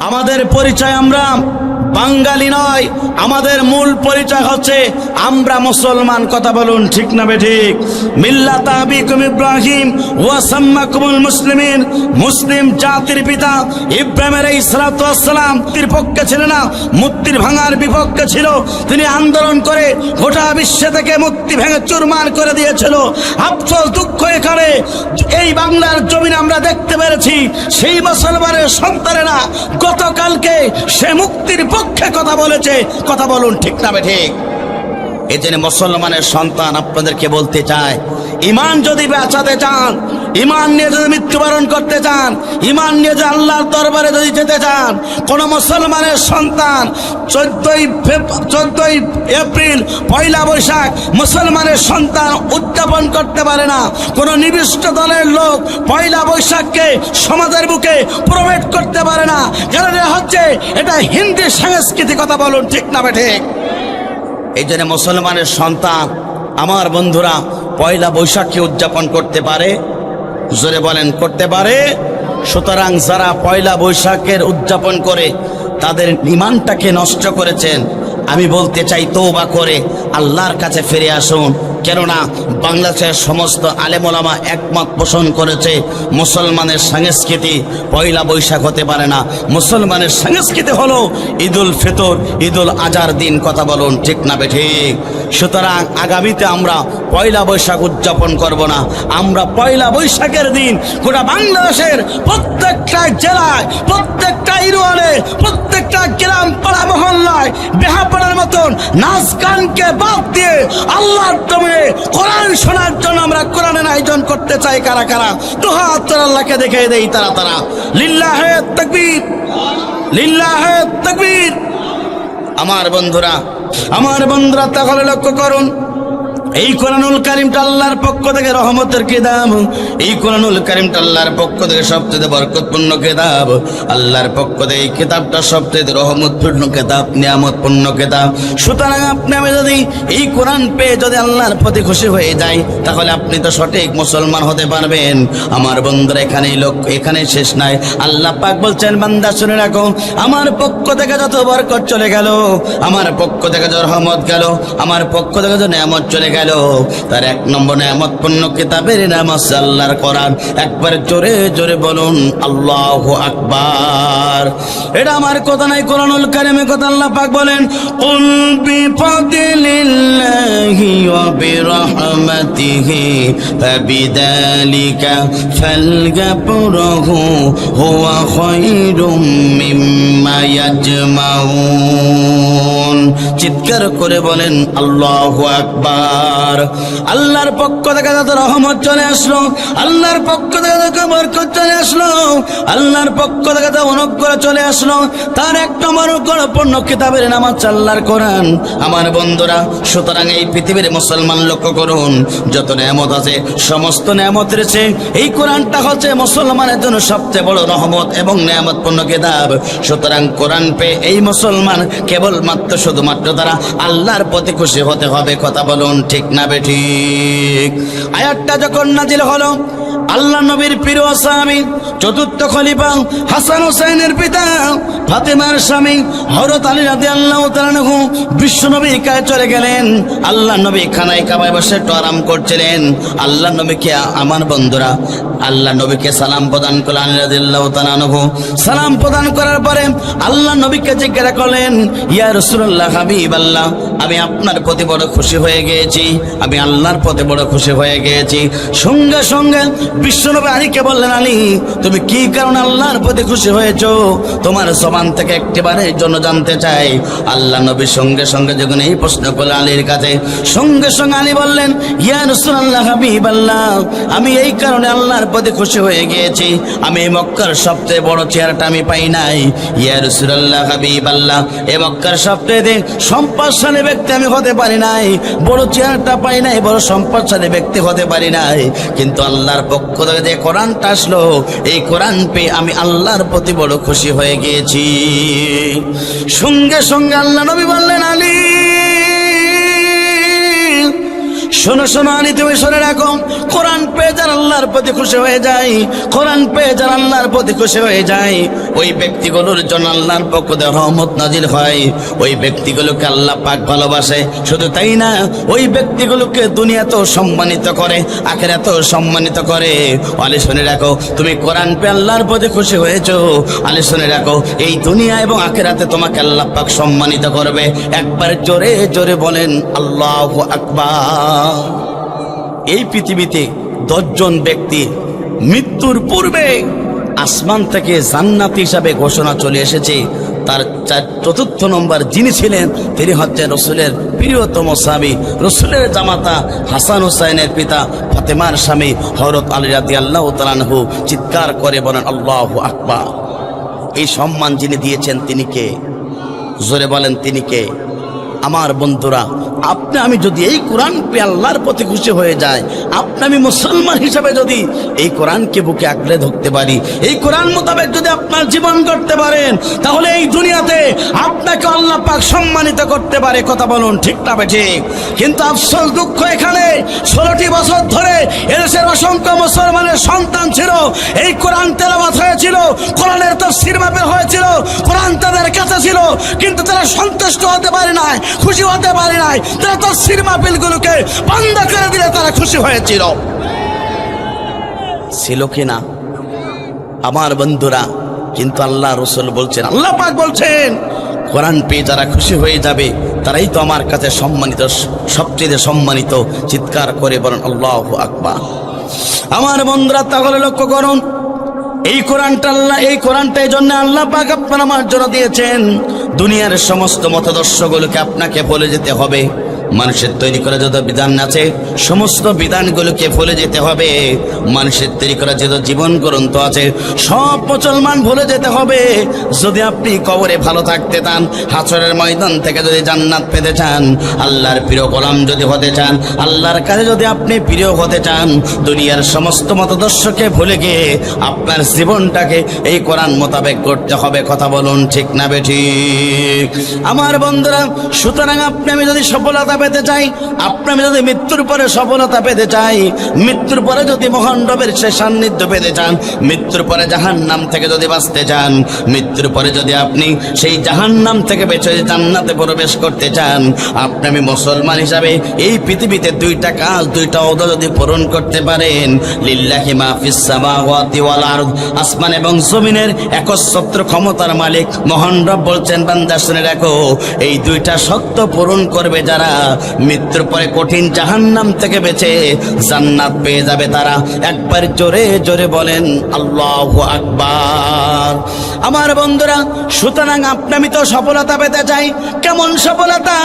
আমাদের পরিচয় আমরা বাঙালি নয়, আমাদের মূল পরিচয় হচ্ছে আমরা মুসলমান, কথা বলুন ঠিক না বেঠিক মিল্লাত আবিকুম ইব্রাহিম ওয়া সাম্মাকুমুল মুসলিমিন। মুসলিম জাতির পিতা ইব্রাহিমের এই সালাম মুক্তির পক্ষে ছিল না মুক্তির ভাঙার বিপক্ষে ছিল। তিনি আন্দোলন করে গোটা বিশ্ব থেকে মুক্তি ভেঙে চুরমার করে দিয়েছিল। আফসোস দুঃখ এখানে, এই বাংলার জমিনে আমরা দেখতে পেরেছি। সেই মুসলমানের সন্তানেরা গতকালকে সে মুক্তির পক্ষে কথা বলেছে, কথা বলুন ঠিক না ঠিক। এই জন্য মুসলমানের সন্তান আপনাদেরকে বলতে চায় ইমান যদি বাঁচাতে চান, ইমান নিয়ে যদি মৃত্যুবরণ করতে চান, ইমান নিয়ে যে আল্লাহর দরবারে যদি যেতে চান, কোন মুসলমানের সন্তান চোদ্দই চোদ্দই এপ্রিল পয়লা বৈশাখ মুসলমানের সন্তান উদযাপন করতে পারে না। কোন নির্দিষ্ট দলের লোক পয়লা বৈশাখকে সমাজের বুকে প্রবেশ করতে পারে না। কারণ হচ্ছে, এটা হিন্দি সংস্কৃতি কথা বলুন, ঠিক না ঠিক? এই জন্য মুসলমানের সন্তান আমার বন্ধুরা, পয়লা বৈশাখকে উদযাপন করতে পারে? জোরে বলেন, করতে পারে? সুতরাং যারা পয়লা বৈশাখের উদযাপন করে, তাদের ইমানটাকে নষ্ট করেছেন। আমি বলতে চাই তৌবা করে, আল্লাহর কাছে ফিরে আসুন। কেননা বাংলাদেশের সমস্ত আলেমোলামা একমত পোষণ করেছে, মুসলমানের সংস্কৃতি পয়লা বৈশাখ হতে পারে না। মুসলমানের সংস্কৃতি হলো ঈদুল ফিতর, ঈদুল আজার দিন, কথা বলুন ঠিক না বেঠিক সুতরাং আগামীতে আমরা পয়লা বৈশাখ উদযাপন করব না। আমরা পয়লা বৈশাখের দিন গোটা বাংলাদেশের প্রত্যেকটা জেলায়, প্রত্যেকটা ইউনিয়নে, প্রত্যেকটা গ্রাম পাড়া মহল্লায় বেহাপাড়ার মতন নাচ গানকে বাদ দিয়ে আল্লাহর দমে কোরআন শোনার জন্য আমরা কোরআনের আয়োজন করতে চাই কারা কারা? তো হাত আল্লাহকে দেখে দেই তারা তারা। লিল্লাহে তকবীর লিল্লাহে তকবীর। আমার বন্ধুরা আমার বন্ধুরা তাহলে লক্ষ্য করুন এই কোরআনুল কারিমটা আল্লাহর পক্ষ থেকে রহমতের কিতাব। এই কোরআনুল কারিমটা আল্লাহর পক্ষ থেকে সবচেয়ে বরকতপূর্ণ কিতাব। আল্লাহর পক্ষ থেকে এই কিতাবটা সবচেয়ে রহমতপূর্ণ কিতাব, নিয়ামতপূর্ণ কেতাব। সুতরাং আপনি, আমি যদি এই কোরআন পেয়ে যদি আল্লাহর প্রতি খুশি হয়ে যাই, তাহলে আপনি তো সঠিক মুসলমান হতে পারবেন। আমার বন্ধুরা, এখানেই লোক এখানে শেষ নাই। আল্লাহ পাক বলছেন, বান্দা শুনে রাখো, আমার পক্ষ থেকে যত বরকত চলে গেল, আমার পক্ষ থেকে যত রহমত গেল, আমার পক্ষ থেকে যত নিয়ামত চলে গেল তার এক নম্বর নিয়ামত পূর্ণ কিতাবের নাম আছে আল্লাহর কোরআন। একবার জোরে জোরে বলুন, আল্লাহ আকবার। এটা আমার কথা নাই, কোরআনুল কারিমে কথা আল্লাহ পাক বলেন। কুল বিফাদিলিল্লাহি ওয়া বিরহমাতিহি ফাবিদালিকা ফালগাফরহু হুয়া খায়রুম মিম্মা ইয়াজমাউন। চিৎকার করে বলেন, আল্লাহু আকবার। আল্লাহর পক্ষ থেকে যত রহমত চলে আসলো, আল্লাহর পক্ষ থেকে যত বরকত চলে আসলো, আল্লাহর পক্ষ থেকে যত অনুগ্রহ চলে আসলো। তার এক নম্বর পূর্ণ কিতাবের নাম হচ্ছে আল্লাহর কোরআন। আমার বন্ধুরা, সুতরাং এই পৃথিবীর মুসলমান লক্ষ্য করুন, যত নেয়ামত আছে, সমস্ত নেয়ামত রয়েছে। এই কোরআনটা হচ্ছে মুসলমানের জন্য সবচেয়ে বড় রহমত এবং নেয়ামতপূর্ণ কিতাব। সুতরাং কোরআন পেয়ে এই মুসলমান কেবলমাত্র শুধুমাত্র তারা আল্লাহর প্রতি খুশি হতে হবে, কথা বলুন ঠিক না বে ঠিক? আয়াতটা যখন নাজিল হলো আল্লাহ নবীর প্রিয় স্বামী, চতুর্থ খলিফা, হাসান হোসেনের পিতা, ফাতেমার স্বামী হরত আলী রাদি আল্লাহ তালানহু বিশ্ব নবী কায় চলে গেলেন। আল্লাহ নবী খানায় কাবায় বসে একটু আরাম করছিলেন। আল্লাহ নবীকে, আমার বন্ধুরা, আল্লাহ নবীকে সালাম প্রদান করলেন আলী রাদি আল্লাহ তালানহু সালাম প্রদান করার পরে আল্লাহ নবীকে জিজ্ঞাসা করলেন, ইয়া রসুল্লাহ হাবিব আল্লাহ, আমি আপনার প্রতি বড় খুশি হয়ে গিয়েছি, আমি আল্লাহর প্রতি বড় খুশি হয়ে গিয়েছি। সঙ্গে সঙ্গে বিশ্বনবী আলীকে বললেন, আলী, তুমি কি কারণে আল্লাহর প্রতি খুশি হয়েছ? তোমার জবান থেকে একটিবারের জন্য জানতে চাই। আল্লাহ নবী সঙ্গে সঙ্গে যখন এই প্রশ্ন করলেন আলীর কাছে, সঙ্গে সঙ্গে আলী বললেন, ইয়া রসুল্লাহ হাবিব আল্লাহ আমি এই কারণে আল্লাহর প্রতি খুশি হয়ে গিয়েছি। আমি মক্কার সবচেয়ে বড় চেহারাটা আমি পাই নাই। ইয়া রসুল্লাহ হাবিব আল্লাহ এ মক্কার সবচেয়ে সম্পদশালী ব্যক্তি আমি হতে পারি নাই। বড় চেহারাটা পাই নাই, বড় সম্পদশালী ব্যক্তি হতে পারি নাই। কিন্তু আল্লাহর পক্ষ থেকে যে কোরআনটা আসলো, এই কোরআন পেয়ে আমি আল্লাহর প্রতি বড় খুশি হয়ে গিয়েছি। সঙ্গে সঙ্গে আল্লাহ নবী বললেন, আলী শোনো শোনো আনি তুমি শুনে রাখো। কোরআন পেয়ে যারা আল্লাহর প্রতি খুশি হয়ে যায়, কোরআন পেয়ে যারা আল্লাহর প্রতি খুশি হয়ে যায়, ওই ব্যক্তিগুলোর জন্য আল্লাহর পক্ষ থেকে রহমত নাজিল হয়। ওই ব্যক্তিগুলোকে আল্লাহ পাক ভালোবাসে, শুধু তাই না, ওই ব্যক্তিগুলোকে দুনিয়াতেও সম্মানিত করে, আখেরাতেও সম্মানিত করে। আলে, শুনে রাখো, তুমি কোরআন পেয়ে আল্লাহর প্রতি খুশি হয়েছো। আলে, শুনে রাখো, এই দুনিয়া এবং আখেরাতে তোমাকে আল্লাহ পাক সম্মানিত করবে। একবার জোরে জোরে বলেন, আল্লাহ আকবার। এই পৃথিবীতে দশজন ব্যক্তি মৃত্যুর পূর্বে আসমান থেকে জান্নাত হিসাবে ঘোষণা চলে এসেছে। তার চতুর্থ নম্বর যিনি ছিলেন, তিনি হচ্ছেন রসুলের প্রিয়তম স্বামী, রসুলের জামাতা হাসান হুসাইনের পিতা ফাতেমার স্বামী হরত আলী রাদি আল্লাহ তালানহু চিৎকার করে বলেন, আল্লাহ আকবা এই সম্মান যিনি দিয়েছেন তিনি কে? জোরে বলেন, তিনি কে? আমার বন্ধুরা আপনি আমি যদি এই কোরআন পেয়ে আল্লাহর প্রতি খুশি হয়ে যায় আপনি আমি মুসলমান হিসাবে যদি এই কোরআনকে বুকে আঁকড়ে ধরতে পারি, এই কোরআন মোতাবেক যদি আপনার জীবন করতে পারেন, তাহলে এই দুনিয়াতে আপনাকে আল্লাহ পাক সম্মানিত করতে পারে, কথা বলুন, ঠিক না ঠিক? কিন্তু আফসোস, দুঃখ এখানে, ষোলোটি বছর ধরে এদেশের অসংখ্য মুসলমানের সন্তান ছিল, এই কোরআন তেলাবাত হয়েছিল, কোরআনের তফসির মাপের হয়েছিল, কোরআন তাদের কাছে ছিল, কিন্তু তারা সন্তুষ্ট হতে পারে নাই, খুশি হতে পারে নাই তারা তফসির মাহফিলগুলোকে বন্ধ করে দিলে তারা খুশি হয়েছিল। ছিল কি না? আমার বন্ধুরা, কিন্তু আল্লাহ রসুল বলছেন, আল্লাহ পাক বলছেন, কোরআন পেয়ে যারা খুশি হয়ে যাবে, তারাই তো আমার কাছে সম্মানিত, সবচেয়ে সম্মানিত, চিৎকার করে বলেন, আল্লাহ আকবার। আমার বন্ধুরা, তাহলে লক্ষ্য করুন, এই কোরআনটা আল্লাহ, এই কোরআনটা এই জন্য আল্লাহ পাক আপনার আমার জন্য দিয়েছেন দুনিয়ার সমস্ত মতাদর্শগুলোকে আপনাকে বলে যেতে হবে। মানুষের তৈরি করা যত বিধান আছে, সমস্ত বিধানগুলোকে ভুলে যেতে হবে। মানুষের তৈরি করা যত জীবন গ্রন্থ আছে, সব মুসলমান ভুলে যেতে হবে। যদি আপনি কবরে ভালো থাকতে চান, হাসরের ময়দান থেকে যদি জান্নাত পেতে চান, আল্লাহর প্রিয় গোলাম যদি হতে চান, আল্লাহর কাছে যদি আপনি প্রিয় হতে চান, দুনিয়ার সমস্ত মতাদর্শকে ভুলে গিয়ে আপনার জীবনটাকে এই কোরআন মোতাবেক করতে হবে। কথা বলুন ঠিক না বেঠিক আমার বন্ধুরা, সুতরাং আপনি আমি যদি সফলতা পেতে চাই আপনি আমি যদি মৃত্যুর পরে সফলতা পেতে চাই, মৃত্যুর পরে যদি মহান রবের সে সান্নিধ্য পেতে চান, মৃত্যুর পরে জাহান নাম থেকে যদি বাঁচতে চান, মৃত্যুর পরে যদি আপনি সেই জাহান নাম থেকে বেঁচে জান্নাতে প্রবেশ করতে চান, আপনি আমি মুসলমান হিসাবে এই পৃথিবীতে দুইটা কাজ, দুইটা অদ যদি পূরণ করতে পারেন, লিল্লাহি মাহফিস সামাওয়াতি ওয়াল আরদ, আসমান এবং জমিনের একচ্ছত্র ক্ষমতার মালিক মহান রব বলছেন, বান্দা শুনে রাখো, এই দুইটা সত্য পূরণ করবে যারা মৃত্যুর পরে কঠিন জাহান্নাম থেকে বেঁচে জান্নাত পেয়ে যাবে তারা। একবার জোরে জোরে বলেন, আল্লাহ আকবার। আমার বন্ধুরা, সুতরাং আপনি, আমি তো সফলতা পেতে চাই। কেমন সফলতা?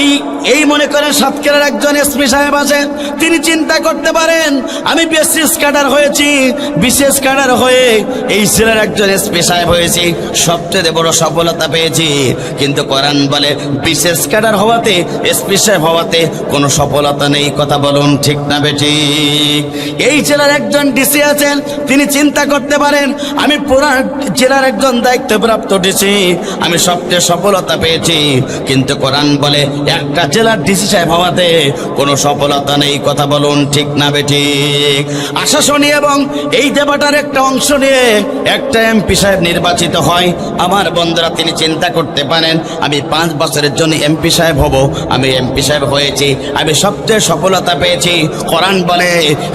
এই এই মনে করেন সাতক্ষীরার একজন এসপি সাহেব আছে, তিনি চিন্তা করতে পারেন, আমি বিশেষ ক্যাডার হয়েছি, বিশেষ ক্যাডার হয়ে এই জেলার একজন এসপি সাহেব হয়েছি, সবচেয়ে বড় সফলতা পেয়েছি। কিন্তু কোরআন বলে, বিশেষ ক্যাডার হওয়াতে এসপি সাহেব হওয়াতে কোনো সফলতা নেই, কথা বলুন ঠিক না বেটি এই জেলার একজন ডিসি আছেন, তিনি চিন্তা করতে পারেন, আমি পুরা জেলার একজন দায়িত্বপ্রাপ্ত ডিসি, আমি সবচেয়ে সফলতা পেয়েছি। কিন্তু কোরআন বলে একটা জেলার ডিসি সাহেব হওয়াতে কোনো সফলতা নেই, কথা বলুন ঠিক না বেঠিক আশাসনী এবং এই দেবাটার একটা অংশ নিয়ে একটা এমপি সাহেব নির্বাচিত হয়। আমার বন্ধুরা, তিনি চিন্তা করতে পারেন, আমি পাঁচ বছরের জন্য এমপি সাহেব হব, আমি এমপি সাহেব হয়েছি। আমি সবচেয়ে সফলতা পেয়েছি। কোরআন বলে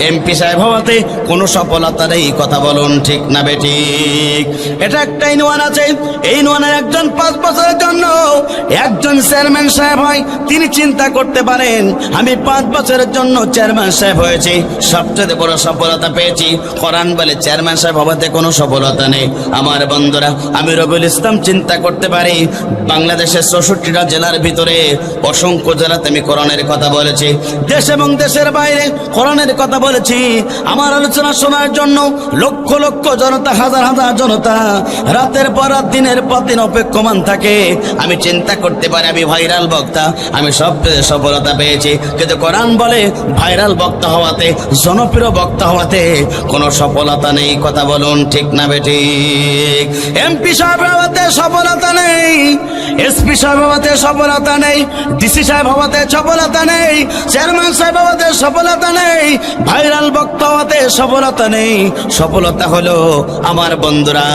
এমপি সাহেব হওয়াতে কোনো সফলতা নেই কথা বলুন, ঠিক না বেঠিক এটা একটা ইনওয়ান আছে। এই ইনওয়ানের একজন পাঁচ বছরের জন্য একজন চেয়ারম্যান সাহেব হয়, তিনি চিন্তা করতে পারেন, আমি পাঁচ বছরের জন্য চেয়ারম্যান সাহেব হয়েছি, সবচেয়ে বড় সফলতা পেয়েছি। কোরআন বলে চেয়ারম্যান সাহেব হওয়াতে কোনো সফলতা নেই। আমার বন্ধুরা, আমি রবিউল ইসলাম চিন্তা করতে পারি, বাংলাদেশের চৌষট্টিটা জেলার ভিতরে অসংখ্য জেলাতে আমি কোরআনের কথা বলেছি। দেশ এবং দেশের বাইরে কোরআনের কথা বলেছি। আমার আলোচনা শোনার জন্য লক্ষ লক্ষ জনতা, হাজার হাজার জনতা রাতের পর রাত, দিনের পর দিন অপেক্ষমান থাকে। আমি চিন্তা করতে পারি, আমি ভাইরাল বক্তা, আমি সবচেয়ে সফলতা পেয়েছি। কিন্তু কোরআন বলে ভাইরাল বক্তা হওয়াতে, জনপ্রিয় বক্তা হওয়াতে কোনো সফলতা নেই। কথা বলুন, ঠিক না বেটি এমপি সাহেব সফলতা নেই, এসপি সাহেব সফলতা নেই, ডিসি সাহেব সাহেব হওয়াতে সফলতা নেই। চেয়ারম্যান সাহেব হওয়াতে সফলতা নেই। ভাইরাল হওয়াতে সফলতা নেই। সফলতা হলো আমার বন্ধুরা,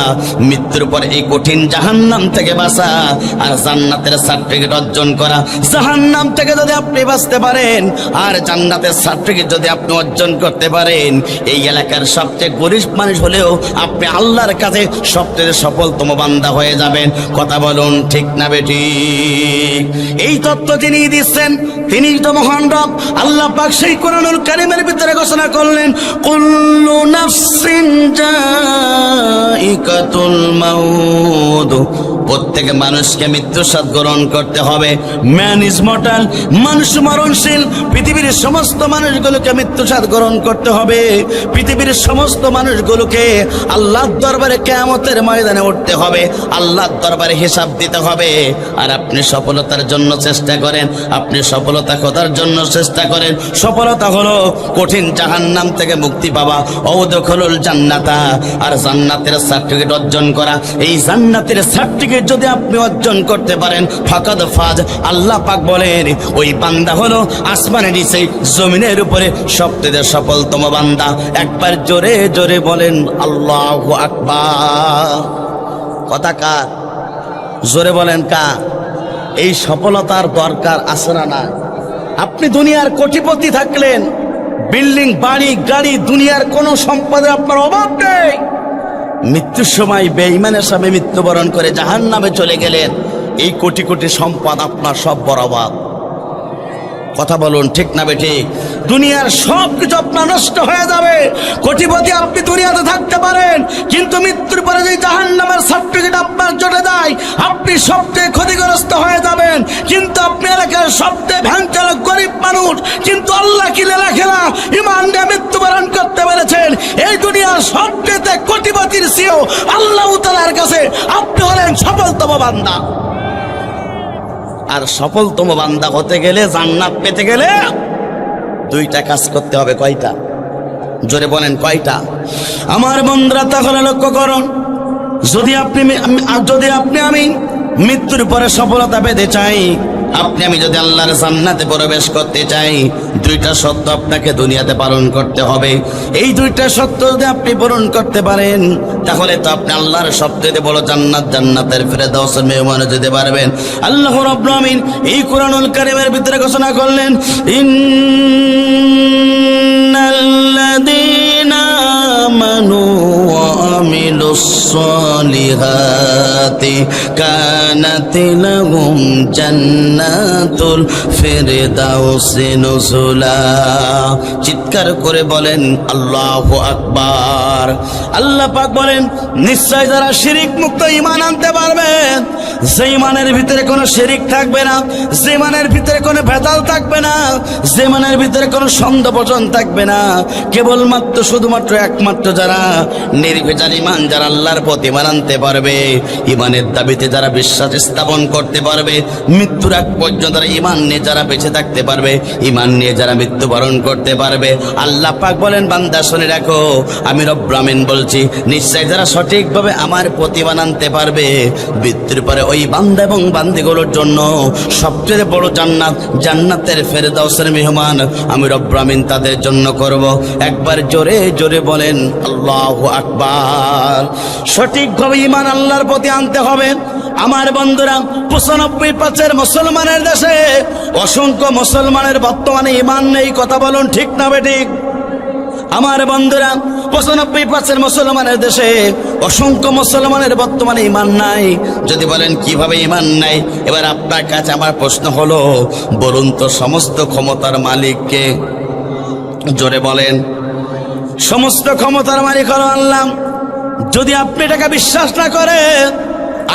মৃত্যুর পর এই কঠিন জাহান্নাম থেকে আর জান্নাতের সার্টিফিকেট অর্জন করা। জাহান্নাম থেকে যদি আপনি বাঁচতে পারেন, আর জান্নাতের সার্টিফিকেট যদি আপনি অর্জন করতে পারেন, এই এলাকার সবচেয়ে গরিব মানুষ হলেও আপনি আল্লাহর কাছে সবচেয়ে সফলতম বান্দা হয়ে যাবেন। কথা বলুন ঠিক না বেটি এই তত্ত্ব তিনি দিচ্ছেন। তিনি তো মহান রব আল্লাহ পাক সেই কোরআনুল কারিমের ভিতরে ঘোষণা করলেন, কুল্লু নাফসিন জাইকাতুল মাউত প্রত্যেক মানুষকে মৃত্যু স্বাদ গ্রহণ করতে হবে। ম্যান ইজ মর্টাল মানুষ মরণশীল, পৃথিবীর সমস্ত মানুষগুলোকে মৃত্যু স্বাদ গ্রহণ করতে হবে। পৃথিবীর সমস্ত মানুষগুলোকে আল্লাহর দরবারে কেয়ামতের ময়দানে উঠতে হবে। আল্লাহর দরবারে হিসাব দিতে হবে। আর আপনি সফলতার জন্য চেষ্টা করেন, আপনি সফলতা খোঁজার জন্য চেষ্টা করেন। সফলতা হলো কঠিন জাহান্নাম থেকে মুক্তি পাওয়া। ঔদখলুল জান্নাতা। আর জান্নাতের সার্টিফিকেট অর্জন করা। এই জান্নাতের সার্টিফিকেট যদি আপনি অর্জন করতে পারেন, ফাকাদ ফাজ, আল্লাহ পাক বলেন, ওই বান্দা হলো আসমানের নিচে, জমিনের উপরে সবচেয়ে সফলতম বান্দা। একবার জোরে জোরে বলেন, আল্লাহ আকবার। কথা কার? জোরে বলেন কা এই সফলতার দরকার আছে না না আপনি দুনিয়ার কোটিপতি থাকলেন, বিল্ডিং, বাড়ি, গাড়ি, দুনিয়ার কোনো সম্পদের আপনার অভাব নেই। মৃত্যুর সময় বেঈমানের সামনে মৃত্যুবরণ করে জাহান নামে চলে গেলেন। এই কোটি কোটি সম্পদ আপনার সব বরাবর। কথা বলুন, ঠিক না বেঠিক দুনিয়ার সব কিছু আপনার নষ্ট হয়ে যাবে। কোটিপতি আপনি দুনিয়াতে থাকতে পারেন, কিন্তু মৃত্যুর পরে যে জাহান নামের সার্টিফিকেট আপনার জটে যায় আপনি সবচেয়ে ক্ষতিগ্রস্ত হয়ে যাবেন। কিন্তু আপনি এলাকার সবচেয়ে ভ্যান চালক গরিব মানুষ, কিন্তু আল্লাহ কি লেলা খেলা সিও আল্লাহ তালার কাছে আপনি হলেন সফলতম বান্দা। আর সফলতম বান্দা হতে গেলে জান্নাত পেতে গেলে দুইটা কাজ করতে হবে, কয়টা? জোরে বলেন, কয়টা? আমার বন্ধুরা, তাহলে লক্ষ্য করুন, যদি আপনি যদি আপনি আমি মৃত্যুর পরে সফলতা পেতে চাই আপনি, আমি যদি আল্লাহর জান্নাতে প্রবেশ করতে চাই, দুইটা সত্য আপনাকে দুনিয়াতে পালন করতে হবে। এই দুইটা সত্য যদি আপনি পূরণ করতে পারেন, তাহলে তো আপনি আল্লাহর সবচেয়ে বড় জান্নাত, জান্নাতের ফিরে দশ মেহমানে যেতে পারবেন। আল্লাহ রব্রামিন এই কোরআনুল কারিমের ভিতরে ঘোষণা করলেন ইন্নাল্লাযীনা কানাত লাহুম জান্নাতুল ফিরদাউসি নুজুলা। চিৎকার করে বলেন, আল্লাহু আকবার। আল্লাহ পাক বলেন, নিশ্চয় যারা শিরিক মুক্ত ঈমান আনতে পারবে যে ভিতরে কোনো শিরিক থাকবে না যে ইমানের ভিতরে কোনো ভেদাল থাকবে না যে ইমানের ভিতরে কোনো সন্দেহপচন থাকবে না। কেবলমাত্র শুধুমাত্র একমাত্র যারা নির্ভেজাল ইমান, যারা আল্লাহর প্রতি ইমান আনতে পারবে, ইমানের দাবিতে যারা বিশ্বাস স্থাপন করতে পারবে, মৃত্যুর এক পর্যন্ত তারা ইমান নিয়ে যারা বেঁচে থাকতে পারবে, ইমান নিয়ে যারা মৃত্যুবরণ করতে পারবে। আল্লাহ পাক বলেন, বান্দা, শুনে রাখো, আমি রব্রামিন বলছি, নিশ্চয় যারা সঠিকভাবে আমার প্রতিমান আনতে পারবে, মৃত্যুর পরে ওই বান্দা এবং বান্দিগুলোর জন্য সবচেয়ে বড় জান্নাত, জান্নাতের ফেরদাউসের মেহমান আমি রব্রামিন তাদের জন্য করব। একবার জোরে জোরে বলেন, আল্লাহ আকবার। সঠিকভাবে ইমান আল্লাহর প্রতি আনতে হবে। আমার বন্ধুরা, পঁচানব্বই পাঁচের মুসলমানের দেশে অসংখ্য মুসলমানের বর্তমানে ইমান নেই, কথা বলুন ঠিক না বেঠিক আমার বন্ধুরা, পঁচানব্বই পার্সেন্ট মুসলমানের দেশে অসংখ্য মুসলমানের বর্তমানে ইমান নাই। যদি বলেন কীভাবে ইমান নাই, এবার আপনার কাছে আমার প্রশ্ন হলো, বলুন তো সমস্ত ক্ষমতার মালিককে। জোরে বলেন, সমস্ত ক্ষমতার মালিক হলো আল্লাহ। যদি আপনি এটাকে বিশ্বাস না করেন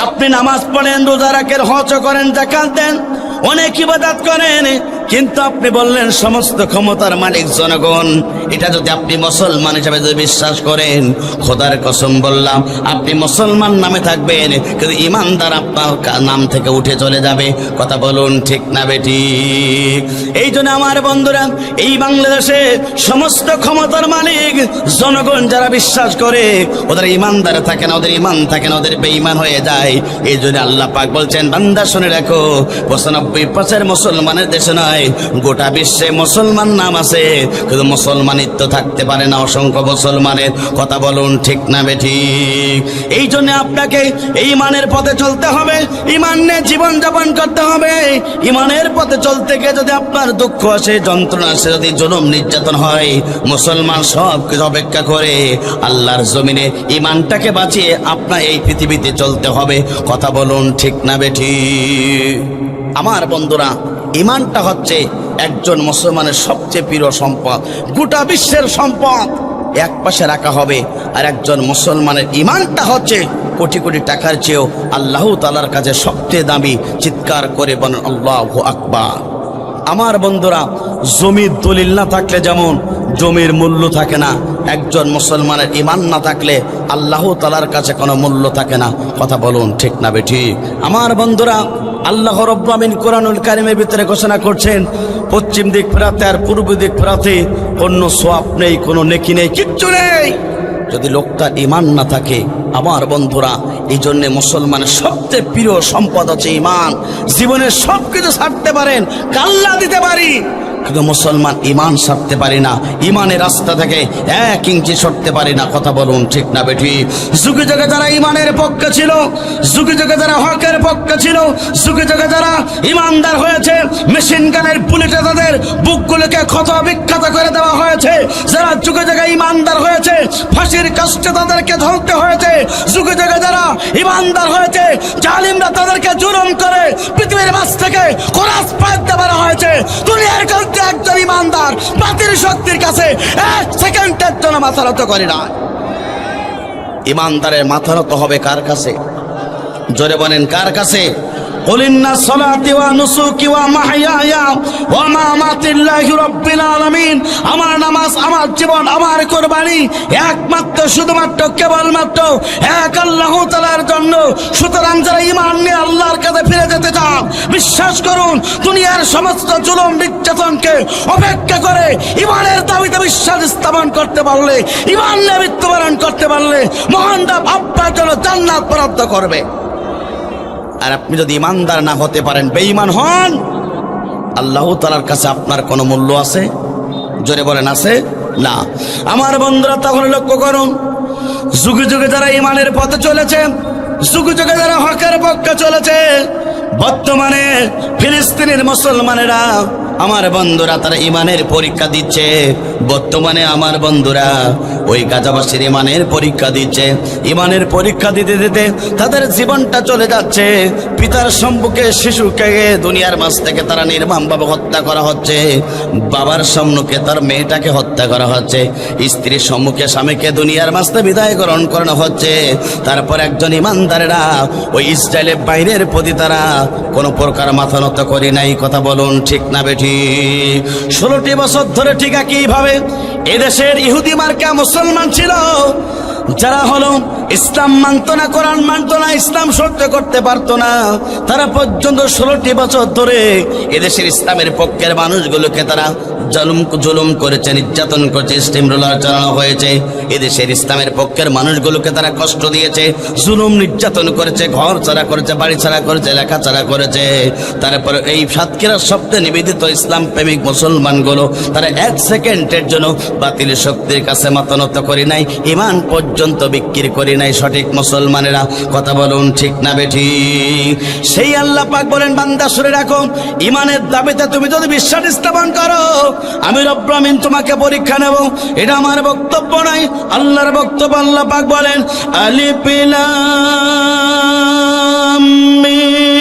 আপনি নামাজ পড়েন, রোজা রাখেন, হজ করেন জাকাত দেন, অনেক ইবাদত করেন কিন্তু আপনি বললেন সমস্ত ক্ষমতার মালিক জনগণ। এটা যদি আপনি মুসলমান হিসাবে যদি বিশ্বাস করেন, খোদার কসম বললাম, আপনি মুসলমান নামে থাকবেন, কিন্তু ইমানদার আপনার নাম থেকে উঠে চলে যাবে। কথা বলুন ঠিক না বেটি? এই জন্য আমার বন্ধুরা, এই বাংলাদেশে সমস্ত ক্ষমতার মালিক জনগণ যারা বিশ্বাস করে, ওদের ইমানদার থাকে না, ওদের ইমান থাকে না, ওদের বেঈমান হয়ে যায়। এই জন্য আল্লাহ পাক বলছেন, বান্দা শুনে রাখো, পঁচানব্বই পাঁচের মুসলমানের দেশে নয় গোটা বিশ্বে মুসলমান নাম আছে, কিন্তু মুসলমানিত্ব থাকতে পারে না অসংখ্য মুসলমানের। কথা বলুন ঠিক না বেঠিক এই জন্য আপনাকে এই ইমানের পথে চলতে হবে, ইমান নিয়ে জীবন যাপন করতে হবে। ইমানের পথে চলতে গিয়ে যদি আপনার দুঃখ আসে, যন্ত্রণা আসে, যদি জনম নির্যাতন হয়, মুসলমান সব কিছু অপেক্ষা করে আল্লাহর জমিনে ইমানটাকে বাঁচিয়ে আপনার এই পৃথিবীতে চলতে হবে। কথা বলুন ঠিক না বেঠি? আমার বন্ধুরা ইমানটা হচ্ছে একজন মুসলমানের সবচেয়ে প্রিয় সম্পদ। গোটা বিশ্বের সম্পদ এক পাশে রাখা হবে আর একজন মুসলমানের ইমানটা হচ্ছে কোটি কোটি টাকার চেয়েও আল্লাহ তালার কাছে সবচেয়ে দামি চিৎকার করে বলেন, আল্লাহ আকবার। আমার বন্ধুরা, জমির দলিল না থাকলে যেমন জমির মূল্য থাকে না, একজন মুসলমানের ইমান না থাকলে আল্লাহ তালার কাছে কোনো মূল্য থাকে না। কথা বলুন ঠিক না বেঠি? আমার বন্ধুরা, আল্লাহ রব্বামিন কোরআনুল কারিমের ভিতরে ঘোষণা করছেন, পশ্চিম দিক ফেরাতে আর পূর্ব দিক ফেরাতে অন্য সোয়াব নেই, কোনো নেকি নেই, কিচ্ছু নেই। যদি লোকটা ইমান না থাকে, আমার বন্ধুরা এই জন্য মুসলমানের সবচেয়ে প্রিয় সম্পদ আছে ইমান জীবনের সব কিছু ছাড়তে পারেন, কাল্লা দিতে পারি। কিন্তু মুসলমান ইমান ছাড়তে পারি না ইমানের রাস্তা থেকে এক ইঞ্চি সরতে পারি না, কথা বলুন ঠিক না বেঠি? যুগে যুগে যারা ইমানের পক্ষে ছিল, যুগে যুগে যারা হকের পক্ষে ছিল, যুগে যুগে যারা ইমানদার হয়েছে, মেশিন গানের বুলেটে তাদের বুকগুলোকে ক্ষত বিখ্যাত করে দেওয়া হয়েছে। যারা যুগে যুগে ইমানদার হয়েছে, ফাঁসির কষ্টে তাদেরকে ধরতে হয়েছে। যুগে যুগে যারা ইমানদার হয়েছে, জালিমরা তাদেরকে জুলুম করে পৃথিবীর মাছ থেকে খোরাস পাইতে পারা হয়েছে। দুনিয়ার কাছে একজন ইমানদার, বাতিল শক্তির কাছে এক সেকেন্ডের জন্য মাথা নত করে না। ইমানদারের মাথা নত হবে কার কাছে? জোরে বলেন, কার কাছে? قل إن صلاتي ونسكي ومحياي ومماتي لله رب العالمين আমার নামাজ আমার জীবন আমার কোরবানি একমাত্র শুধুমাত্র কেবলমাত্র এক আল্লাহ তালার জন্য সুতরাং যারা ইমান নিয়ে আল্লাহর কাছে ফিরে যেতে চান বিশ্বাস করুন দুনিয়ার সমস্ত জুলুম নির্যাতনকে অপেক্ষা করে ইমানের দাবিতে বিশ্বাস স্থাপন করতে পারলে ইমান নিয়ে মৃত্যুবরণ করতে পারলে মহান দাব আব্বার জন্য জান্নাত বরাদ্দ করবে আর আপনি যদি ইমানদার না হতে পারেন, বেঈমান হন, আল্লাহ তালার কাছে আপনার কোনো মূল্য আছে? জোরে বলেন, আছে? না। আমার বন্ধুরা, তখন লক্ষ্য করুন, যুগে যুগে যারা ইমানের পথে চলেছে, যুগে যুগে যারা হকের পক্ষে চলেছে বর্তমানে ফিলিস্তিনের মুসলমানেরা আমার বন্ধুরা তারা ইমানের পরীক্ষা দিচ্ছে। বর্তমানে আমার বন্ধুরা ওই গাজাবাসীর ইমানের পরীক্ষা দিচ্ছে। ইমানের পরীক্ষা দিতে দিতে তাদের জীবনটা চলে যাচ্ছে। পিতার সম্মুখে শিশুকে দুনিয়ার মাঝ থেকে তারা নির্মমভাবে হত্যা করা হচ্ছে। বাবার সম্মুখে তার মেয়েটাকে হত্যা করা হচ্ছে। স্ত্রীর সম্মুখে স্বামীকে দুনিয়ার মাঝে বিদায় গ্রহণ করানো হচ্ছে। তারপর একজন ইমানদারেরা ওই ইসরায়েলের বাইরের প্রতি তারা কোনো প্রকার মাথা নত করি নাই, কথা বলুন ঠিক না বেঠি? ষোলোটি বছর ধরে ঠিক একইভাবে এদেশের ইহুদি মার্কা মুসলমান ছিল, যারা হলো ইসলাম মানত না, কোরআন মানত না, ইসলাম সহ্য করতে পারতো না। তারা পর্যন্ত ষোলোটি বছর ধরে এদেশের ইসলামের পক্ষের মানুষগুলোকে তারা জুলুম জুলুম করেছে, নির্যাতন করেছে স্টিম রোলার চালানো হয়েছে। এদেশের ইসলামের পক্ষের মানুষগুলোকে তারা কষ্ট দিয়েছে, জুলুম, নির্যাতন করেছে, ঘর ছাড়া করেছে, বাড়ি ছাড়া করেছে লেখা ছাড়া করেছে। তারপরে এই সাতক্ষীরার সবচেয়ে নিবেদিত ইসলাম প্রেমিক মুসলমানগুলো তারা এক সেকেন্ডের জন্য বাতিল শক্তির কাছে মাতানত করি নাই, ইমান পর্যন্ত বিক্রি করি নাই, সঠিক মুসলমানেরা। কথা বলুন ঠিক না বেঠি? সেই আল্লাহ পাক বলেন, বান্দা শুনে রাখো, ইমানের দাবিতে তুমি যদি বিশ্বাস স্থাপন করো আমি রব্রামিন তোমাকে পরীক্ষা নেব এটা আমার বক্তব্য নাই আল্লাহর বক্তব্য আল্লাহ পাক বলেন আলিপিলাম মিম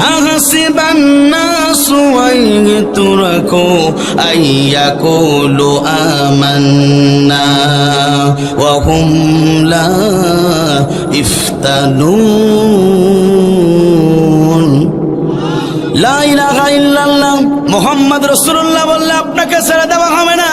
أحسب الناس أن يتركوا أن يقولوا آمنا وهم لا يفتنون লা ইলাহা ইল্লাল্লাহ মুহাম্মদ রাসূলুল্লাহ বললে, আপনাকে ছেড়ে দেওয়া হবে না।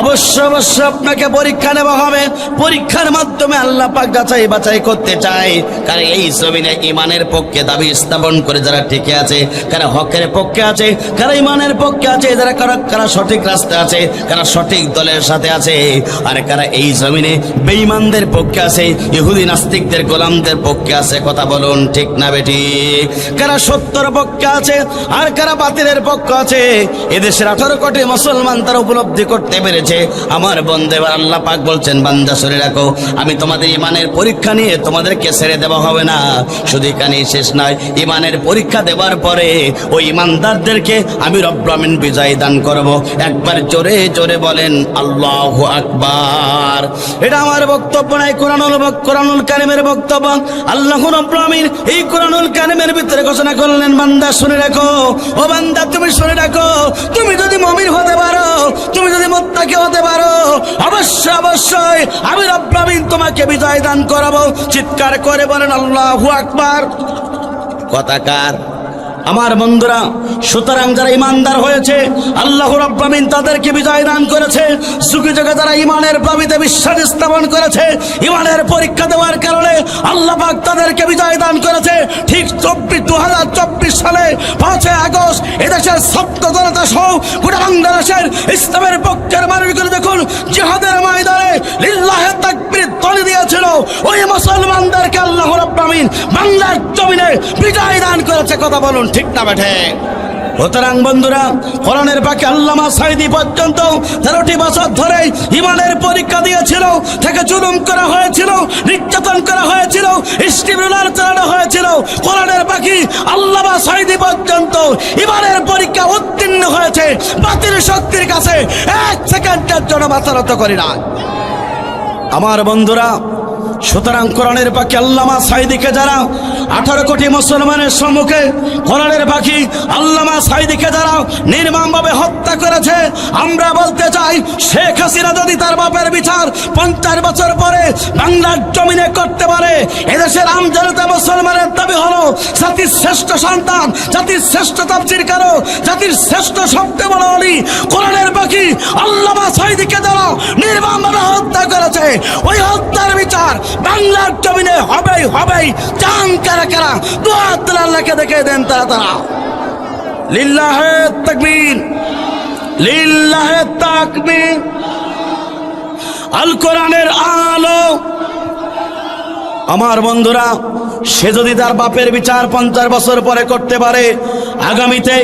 অবশ্য অবশ্য আপনাকে পরীক্ষা নেওয়া হবে। পরীক্ষার মাধ্যমে আল্লাহ পাক যাচাই বাছাই করতে চায়। কারণ এই জমিনে ইমানের পক্ষে দাবি স্থাপন করে যারা টিকে আছে কারা হকের পক্ষে আছে কারা ইমানের পক্ষে আছে, যারা কারা কারা সঠিক রাস্তা আছে, কারা সঠিক দলের সাথে আছে, আর কারা এই জমিনে বেঈমানদের পক্ষে আছে, ইহুদি নাস্তিকদের গোলামদের পক্ষে আছে, কথা বলুন ঠিক না বেটি? কারা সত্যর পক্ষে আছে আর কারা বাতিলের পক্ষ আছে? এদেশের আঠারো কোটি মুসলমান তারা উপলব্ধি করতে পেরেছে। আমার বন্ধে, এবার আল্লাহ পাক বলছেন, বান্দা সরে রাখো, আমি তোমাদের ইমানের পরীক্ষা নিয়ে তোমাদেরকে ছেড়ে দেওয়া হবে না। শুধু এখানেই শেষ নয়, ইমানের পরীক্ষা দেওয়ার পরে ওই ইমানদারদেরকে আমি রব্রামিন বিজয় দান করব। একবার জোরে জোরে বলেন, আল্লাহ আকবার। এটা আমার বক্তব্য নাই কোরআনুল কোরআনুল কারিমের বক্তব্য। আল্লাহ রব্রামিন এই কোরআনুল কারিমের ভিতরে ঘোষণা করলেন, বান্দা, শুনে রাখো। ও বান্দা, তুমি শুনে রাখো। তুমি যদি মমিন হতে পারো, তুমি যদি মোত্তাকে হতে পারো, অবশ্যই অবশ্যই আমি রব্রামিন তোমাকে বিজয় দান করাবো। চিৎকার করে বলেন, আল্লাহু আকবার। কথাকার আমার বন্ধুরা, সুতরাং যারা ইমানদার হয়েছে, আল্লাহ রব্বামিন তাদেরকে বিজয় দান করেছে, সুখী যুগে যারা ইমানের প্লাবিতে বিশ্বাস স্থাপন করেছে, ইমানের পরীক্ষা দেওয়ার কারণে আল্লাহ পাক তাদেরকে বিজয় দান করেছে। ঠিক চব্বিশ দু হাজার চব্বিশ সালে পাঁচই আগস্ট এদেশের সত্য জনতা সহ গোটা বাংলাদেশের ইসলামের পক্ষের মানুষগুলো দেখুন, জিহাদের ময়দানে লিল্লাহে তাকবীর তলি দিয়েছিল। ওই মুসলমানদেরকে আল্লাহ রব্বামিন বাংলার জমিনে বিজয় দান করেছে। কথা বলুন ঠিক না বেঠে সুতরাং বন্ধুরা কোরআনের পাখি আল্লামা সাইদি পর্যন্ত তেরোটি বছর ধরে ইমানের পরীক্ষা দিয়েছিল থেকে জুলুম করা হয়েছিল নির্যাতন করা হয়েছিল স্টিমুলার চালানো হয়েছিল। কোরআনের পাখি আল্লামা সাইদি পর্যন্ত ইমানের পরীক্ষা উত্তীর্ণ হয়েছে বাতিল শক্তির কাছে এক সেকেন্ডের জন্য বাচারত করি না। আমার বন্ধুরা সুতরাং কোরআনের পাখি আল্লামা সাইদিকে যারা আঠারো কোটি মুসলমানের সম্মুখে কোরআনের পাখি আল্লামা সাইদিকে যারা নির্মমভাবে হত্যা করেছে, আমরা বলতে চাই শেখ হাসিনা যদি তার বাপের বিচার পঞ্চাশ বছর পরে বাংলার জমিনে করতে পারে, এদেশের আম জনতা মুসলমানের দাবি হলো জাতির শ্রেষ্ঠ সন্তান, জাতির শ্রেষ্ঠ তাফসির কারও, জাতির শ্রেষ্ঠ সবচেয়ে বড় অলি কোরআনের পাখি আল্লামা সাইদিকে যারা নির্মমভাবে হত্যা করেছে, ওই হত্যার বিচার বাংলার জমিনে হবেই হবেই চান কারা কারা দোয়া তালা আল্লাহকে দেখে দেন তারা তারা। লিল্লাহে তাকবীর লিল্লাহে তাকবীর। আল কোরআনের আলো আমার বন্ধুরা, সে যদি তার বাপের বিচার পঞ্চাশ বছর পরে করতে পারে, আগামীতে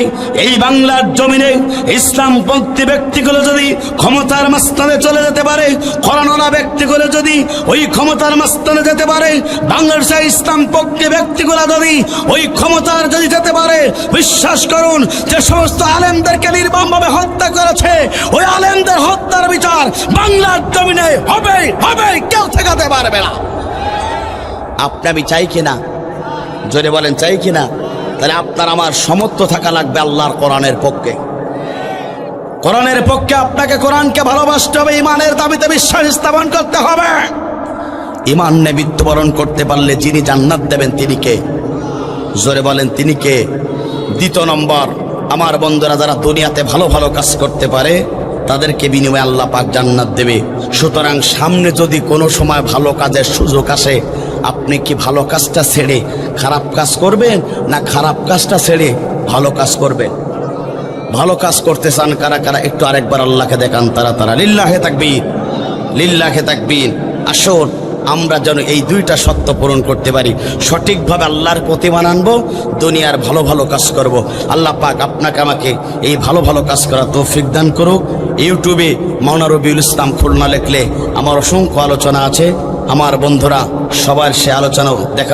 এই বাংলার জমিনে ইসলাম পন্থী ব্যক্তিগুলো যদি ক্ষমতার মাস্তানে চলে যেতে পারে করোনা ব্যক্তিগুলো যদি ওই ক্ষমতার মাস্তানে যেতে পারে, বাংলাদেশে ইসলাম পক্ষে ব্যক্তিগুলো যদি ওই ক্ষমতার যদি যেতে পারে, বিশ্বাস করুন, যে সমস্ত আলেমদেরকে নির্মমভাবে হত্যা করেছে, ওই আলেমদের হত্যার বিচার বাংলার জমিনে হবে হবে, কেউ ঠেকাতে পারবে না। আপনি আমি চাই কিনা? জোরে বলেন, চাই কিনা? তাহলে আপনার আমার সমর্থ থাকা লাগবে আল্লাহর কোরআনের পক্ষে। কোরআনের পক্ষে আপনাকে কোরআনকে ভালোবাসতে হবে ইমানের দাবিতে বিশ্বাস স্থাপন করতে হবে। ইমান নে মৃত্যুবরণ করতে পারলে যিনি জান্নাত দেবেন তিনি কে? জোরে বলেন, তিনি কে? দ্বিতীয় নম্বর, আমার বন্ধুরা যারা দুনিয়াতে ভালো ভালো কাজ করতে পারে, তাদেরকে বিনিময়ে আল্লাহ পাক জান্নাত দেবে। সুতরাং সামনে যদি কোনো সময় ভালো কাজের সুযোগ আসে আপনি কি ভালো কাজটা ছেড়ে খারাপ কাজ করবেন না খারাপ কাজটা ছেড়ে ভালো কাজ করবেন? ভালো কাজ করতে চান কারা কারা? একটু আরেকবার আল্লাহকে দেখান তারা তারা লিল্লাহে তাকবীর লিল্লাহে তাকবীর। আসুন, আমরা যেন এই দুইটা সত্য পূরণ করতে পারি। সঠিকভাবে আল্লাহর প্রতিমান আনব, দুনিয়ার ভালো ভালো কাজ করব। আল্লাহ পাক আপনাকে আমাকে এই ভালো ভালো কাজ করা তৌফিক দান করুক। ইউটিউবে মৌনা রবিউল ইসলাম খুলনা লেখলে আমার অসংখ্য আলোচনা আছে। আমার বন্ধুরা সবার সে আলোচনাও দেখা